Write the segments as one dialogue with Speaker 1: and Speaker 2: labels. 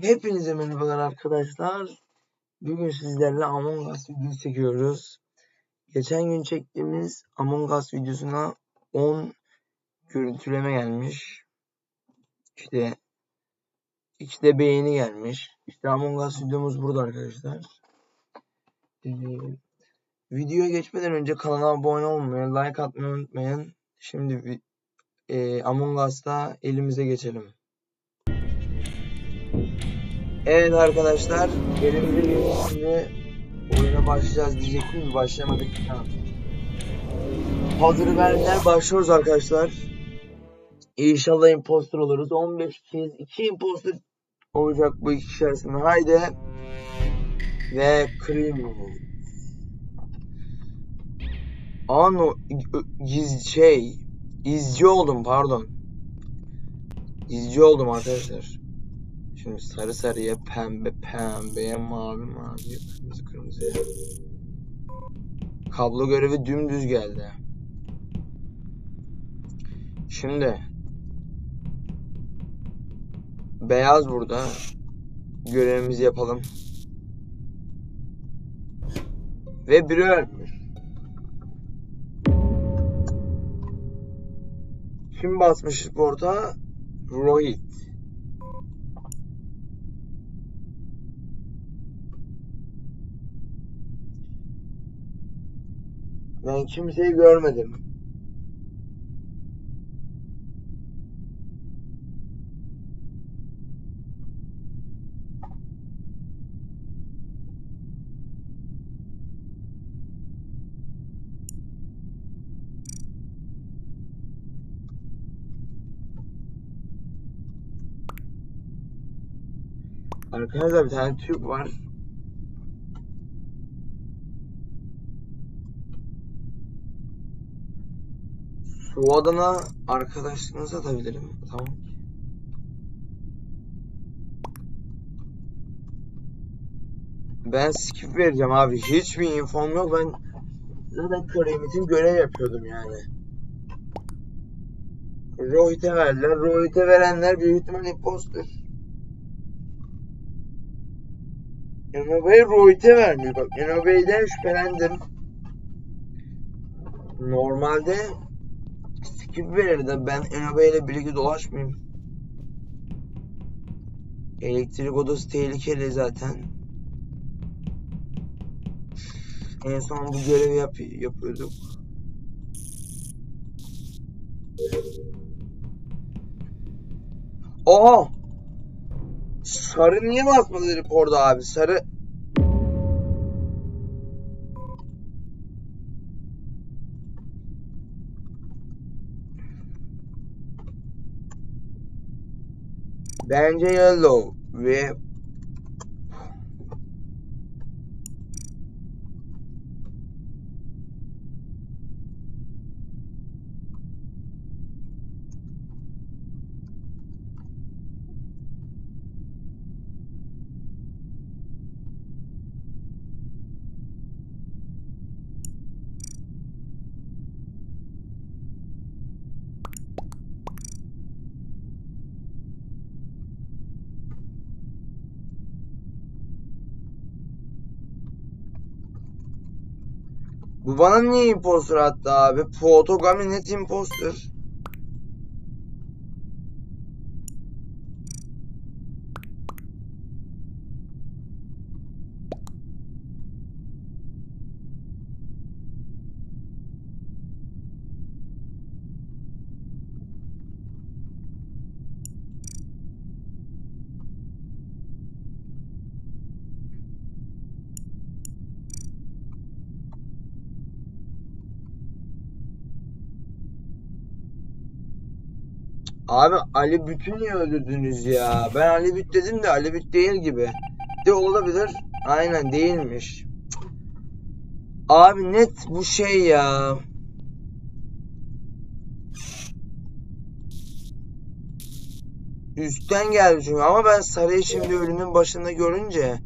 Speaker 1: Hepinize merhabalar arkadaşlar. Bugün sizlerle Among Us videosu çekiyoruz. Geçen gün çektiğimiz Among Us videosuna 10 görüntüleme gelmiş. İşte işte beğeni gelmiş. İşte Among Us videomuz burada arkadaşlar. Ee, videoya geçmeden önce kanala abone olmayı, like atmayı unutmayın. Şimdi e, Among Us'ta elimize geçelim. Evet arkadaşlar, elimize geçti. Şimdi oyuna başlayacağız diyecektim? Başlamadık. Hazır verenler başlıyoruz arkadaşlar. İnşallah imposter oluruz. 15 kez 2 imposter olacak bu iki kişi. Haydi. Ve cream. Ano giz şey izci oldum pardon. İzci oldum arkadaşlar. Şimdi sarı sarıya, pembe pembeye, mavi mavi, kırmızı kırmızıya. Kablo görevi dümdüz geldi. Şimdi beyaz burada. Görevimizi yapalım. Ve biri ölmüş. Kim basmış porta? Rohit. Ben kimseyi görmedim. Arkadaşlar bir tane Türk var. Su adına arkadaşlığınızı atabilirim. Tamam. Ben skip vereceğim abi. Hiçbir infom yok. Ben zaten Karamit'in görev yapıyordum yani. Rohit'e verdiler. Rohit'e verenler büyük ihtimal imposter. Enobe'yi Rohit'e vermiş. Bak Enobe'den şüphelendim. Normalde skip verirdi. Ben Enobe ile birlikte dolaşmayayım. Elektrik odası tehlikeli zaten. En son bu görevi yap yapıyorduk. Oha! Sarı niye basmadı orada abi? Sarı Bence bana niye imposter attı abi? Photogami net imposter. Abi Ali Büt'ü niye öldürdünüz ya? Ben Ali Büt dedim de Ali Büt değil gibi. De olabilir. Aynen değilmiş. Abi net bu şey ya. Üstten geldi çünkü ama ben Sarı'yı şimdi ölümün başında görünce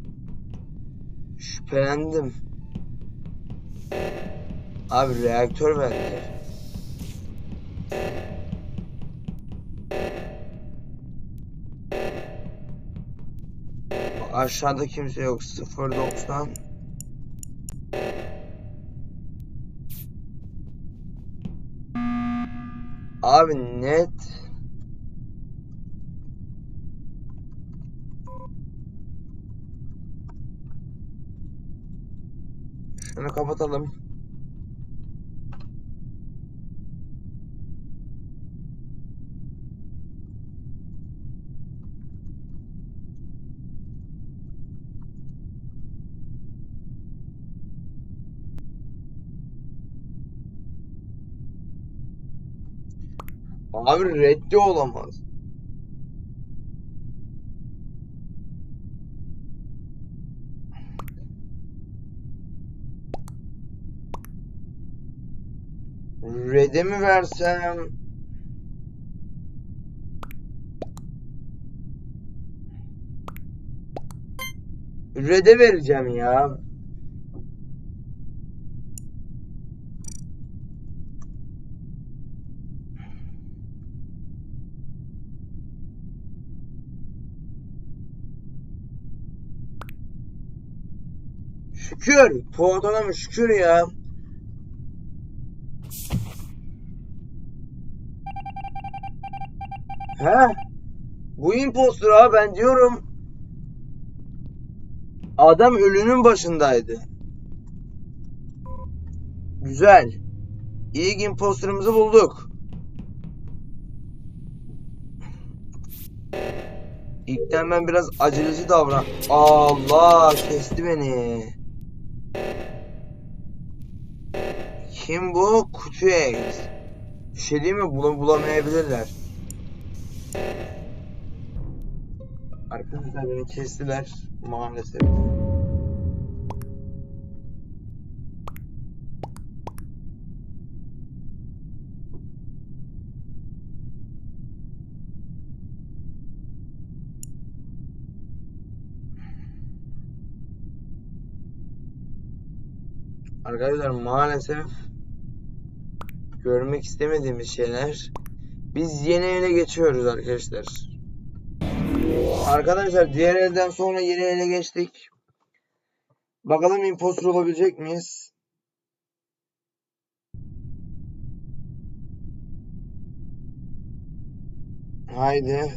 Speaker 1: şüphelendim. Abi reaktör verdi. Aşağıda kimse yok. 0.90 Abi net Şunu kapatalım. Abi reddi olamaz. Red'e mi versem? Red'e vereceğim ya. Şükür. Adamı şükür ya. He? Bu impostor ha ben diyorum. Adam ölünün başındaydı. Güzel. İlk imposterımızı bulduk. İlkten ben biraz aceleci davran. Allah kesti beni. Kim bu? Kutu Eggs. Bir şey değil mi? Bunu bulamayabilirler. Arkadaşlar beni kestiler maalesef. Arkadaşlar maalesef görmek istemediğimiz şeyler. Biz yeni ele geçiyoruz arkadaşlar. Arkadaşlar diğer elden sonra yeni ele geçtik. Bakalım impostor olabilecek miyiz? Haydi.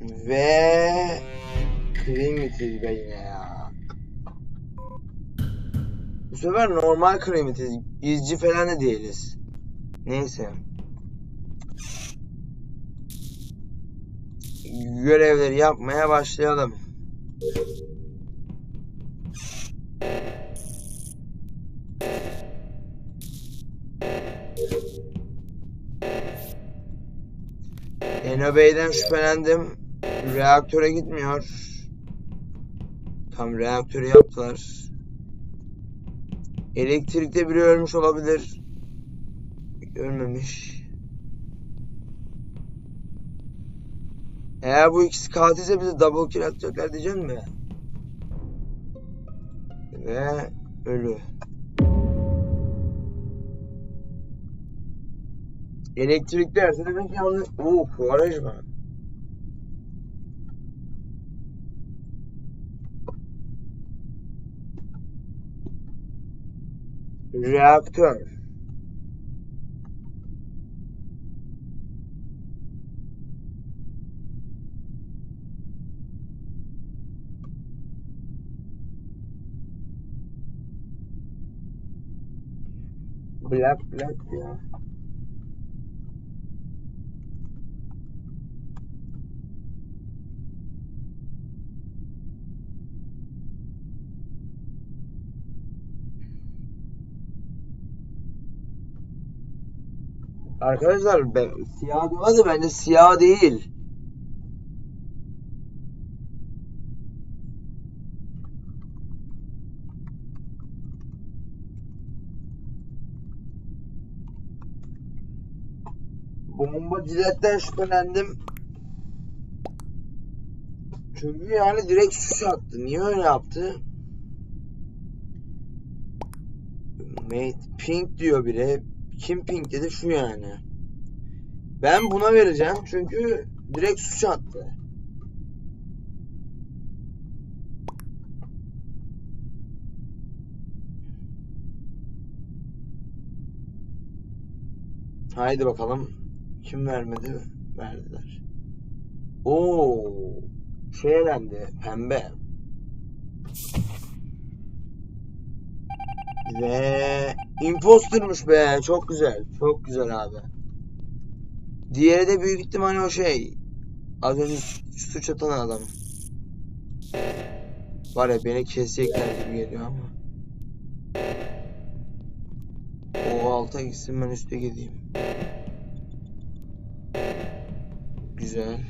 Speaker 1: Ve Creamitiz be yine ya. Sefer normal Creamitiz. İzci falan da değiliz. Neyse. görevleri yapmaya başlayalım. Eno Bey'den şüphelendim. Reaktöre gitmiyor. Tam reaktörü yaptılar. Elektrikte biri ölmüş olabilir. Ölmemiş. Eğer bu ikisi katilse bize double kill atacaklar diyeceksin mi? Ve ölü. Elektrik derse demek ki yanlış. Oo fuaraj Reaktör. Black Black ya. Arkadaşlar ben, siyah diyorlar da bence siyah değil. Bomba ciletten şüphelendim. Çünkü yani direkt suç attı. Niye öyle yaptı? Mate pink diyor biri kim pinkledi şu yani. Ben buna vereceğim çünkü direkt suç attı. Haydi bakalım. Kim vermedi? Verdiler. Oo, şey elendi. Pembe. Ve impostermış be. Çok güzel. Çok güzel abi. Diğeri de büyük ihtimalle o şey. Az önce suç atan adam. Var ya beni kesecekler gibi geliyor ama. O alta gitsin ben üste gideyim. Güzel.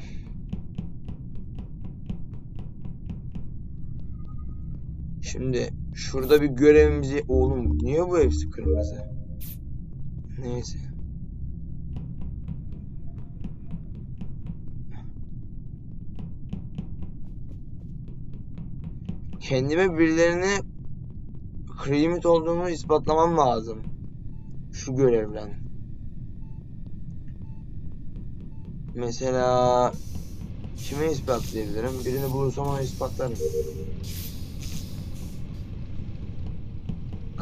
Speaker 1: Şimdi şurada bir görevimizi... Oğlum niye bu hepsi kırmızı? Neyse. Kendime birilerine krimit olduğumu ispatlamam lazım. Şu görevden. Mesela kime ispatlayabilirim? Birini bulursam ona ispatlarım.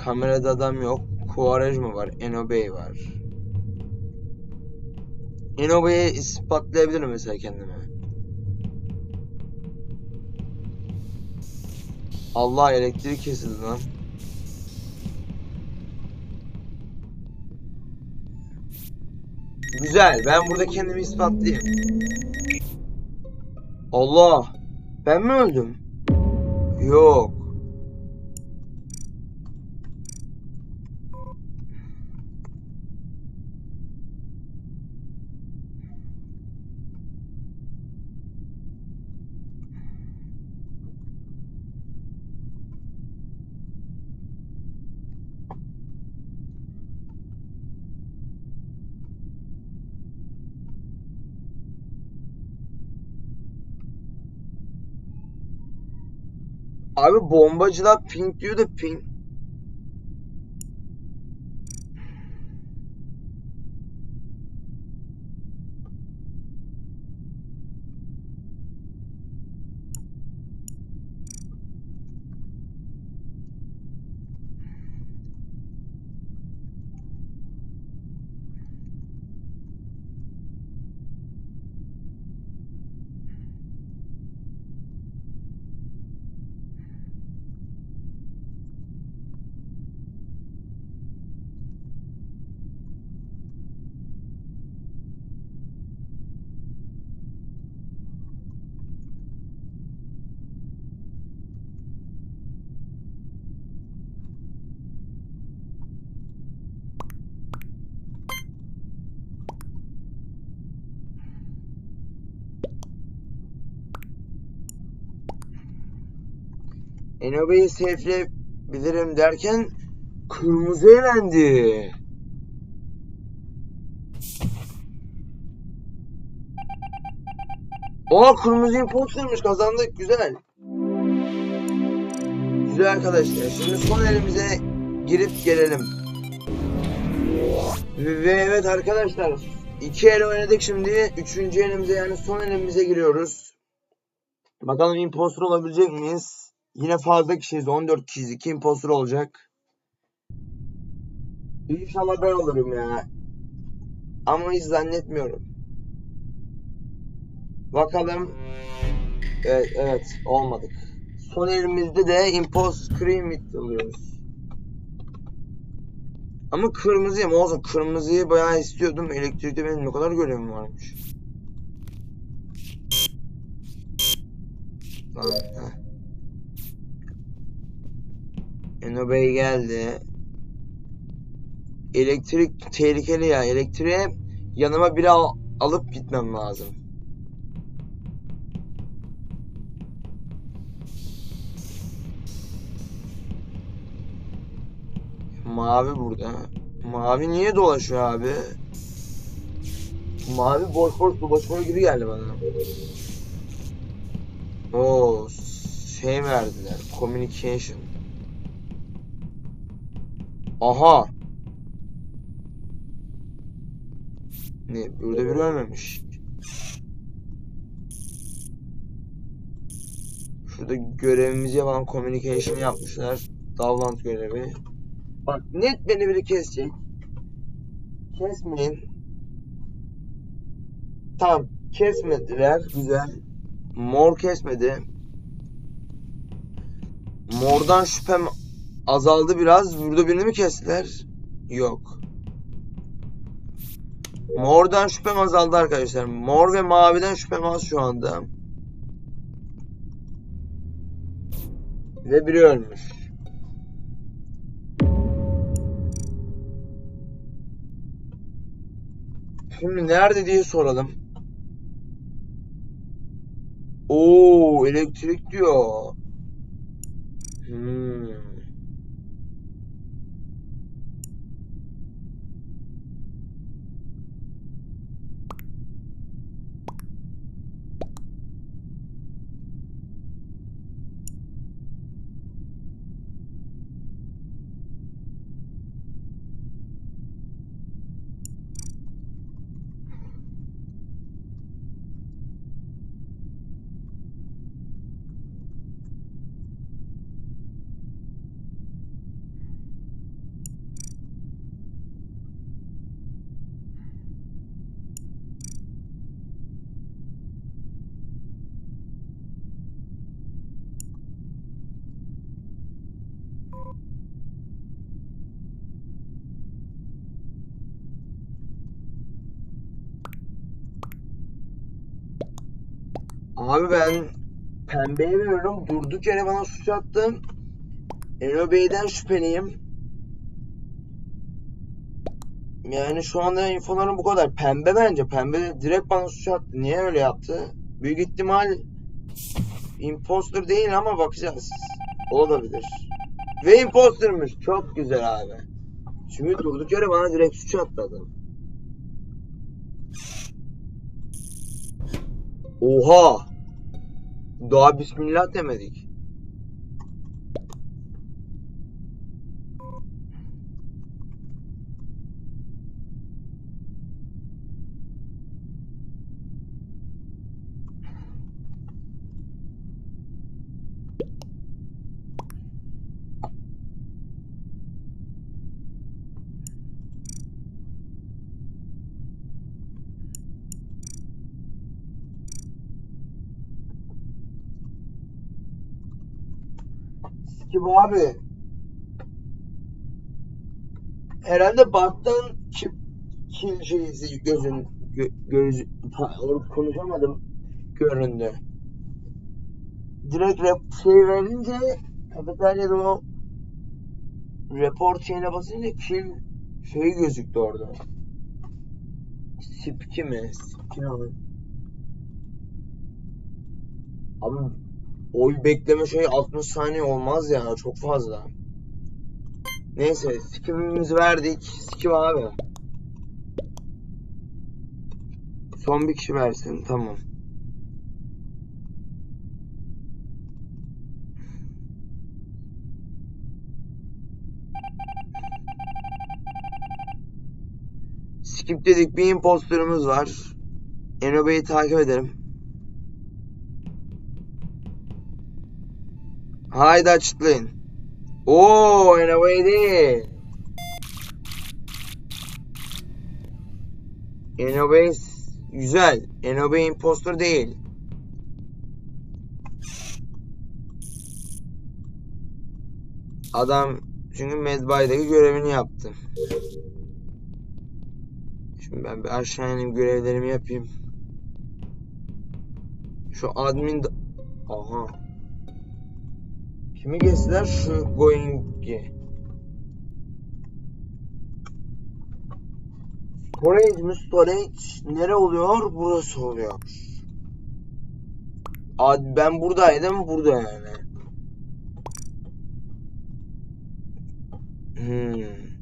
Speaker 1: Kamerada adam yok. Quaresma var. Enobey var. Enobey'i ispatlayabilirim mesela kendime. Allah elektrik kesildi lan. Güzel. Ben burada kendimi ispatlayayım. Allah. Ben mi öldüm? Yok. Abi bombacılar pink diyor da pink. Enobe'yi safe'leyebilirim derken kırmızı elendi. O kırmızı impostermiş kazandık güzel. Güzel arkadaşlar şimdi son elimize girip gelelim. Ve ve evet arkadaşlar iki el oynadık şimdi. Üçüncü elimize yani son elimize giriyoruz. Bakalım imposter olabilecek miyiz? Yine fazla kişiyiz. 14 kişiyiz. 2 imposter olacak. İnşallah ben olurum ya. Ama hiç zannetmiyorum. Bakalım. Evet, evet olmadık. Son elimizde de impost cream it alıyoruz. Ama kırmızıyım olsun. Kırmızıyı bayağı istiyordum. Elektrikte benim ne kadar görevim varmış. Lan. Enobey geldi. Elektrik tehlikeli ya. Elektriğe yanıma biri al- alıp gitmem lazım. Mavi burada. Mavi niye dolaşıyor abi? Mavi boş boş dolaşıyor gibi geldi bana. Oo, şey verdiler. Communication. Aha. Ne? Burada biri ölmemiş. Şurada görevimizi yapan communication yapmışlar. Davlant görevi. Bak net beni biri kesecek. Kesmeyin. Tamam. Kesmediler. Güzel. Mor kesmedi. Mordan şüphem azaldı biraz. Burada birini mi kestiler? Yok. Mordan şüphem azaldı arkadaşlar. Mor ve maviden şüphem az şu anda. Ve biri ölmüş. Şimdi nerede diye soralım. Oo elektrik diyor. Hmm. Abi ben pembeye veriyorum. Durduk yere bana suç attı. Eno Bey'den şüpheliyim. Yani şu anda infolarım bu kadar. Pembe bence. Pembe direkt bana suç attı. Niye öyle yaptı? Büyük ihtimal imposter değil ama bakacağız. Olabilir. Ve impostermış. Çok güzel abi. Çünkü durduk yere bana direkt suç attı adam. Oha! Daha bismillah demedik. Ki bu abi herhalde Bart'tan kim kim şeysi gözün gö, göz konuşamadım göründü. Direkt rap şey verince kafeteryada o report şeyine basınca kill şey gözüktü orada. Sipki mi? Sipki ne abi? Oy bekleme şey 60 saniye olmaz ya çok fazla. Neyse skip'imizi verdik. Skip abi. Son bir kişi versin tamam. Skip dedik bir imposterımız var. Enobe'yi takip edelim. Haydi açıklayın. Oo Enobe değil. Enobe güzel. Enobe imposter değil. Adam çünkü Medbay'daki görevini yaptı. Şimdi ben bir aşağı ineyim görevlerimi yapayım. Şu admin... Aha. Kimi kestiler? Şu Going'i. Storage mi? Storage nere oluyor? Burası oluyor. Ad, ben buradaydım. Burada yani. Hmm.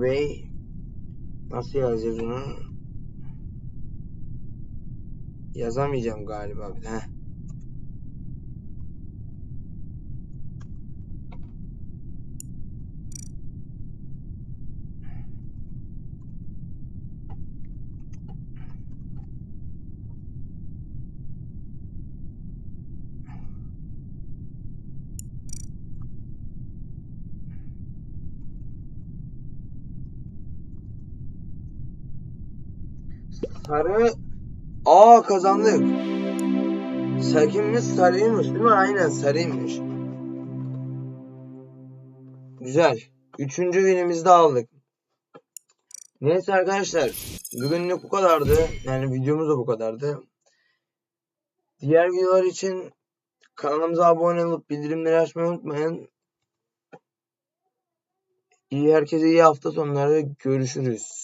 Speaker 1: Bey nasıl yazacağız onu? Yazamayacağım galiba bir de. heh. Sarı. Aa kazandık. Sakimiz sarıymış değil mi? Aynen sarıymış. Güzel. Üçüncü winimizi de aldık. Neyse arkadaşlar. Bugünlük bu kadardı. Yani videomuz da bu kadardı. Diğer videolar için kanalımıza abone olup bildirimleri açmayı unutmayın. İyi herkese iyi hafta sonları görüşürüz.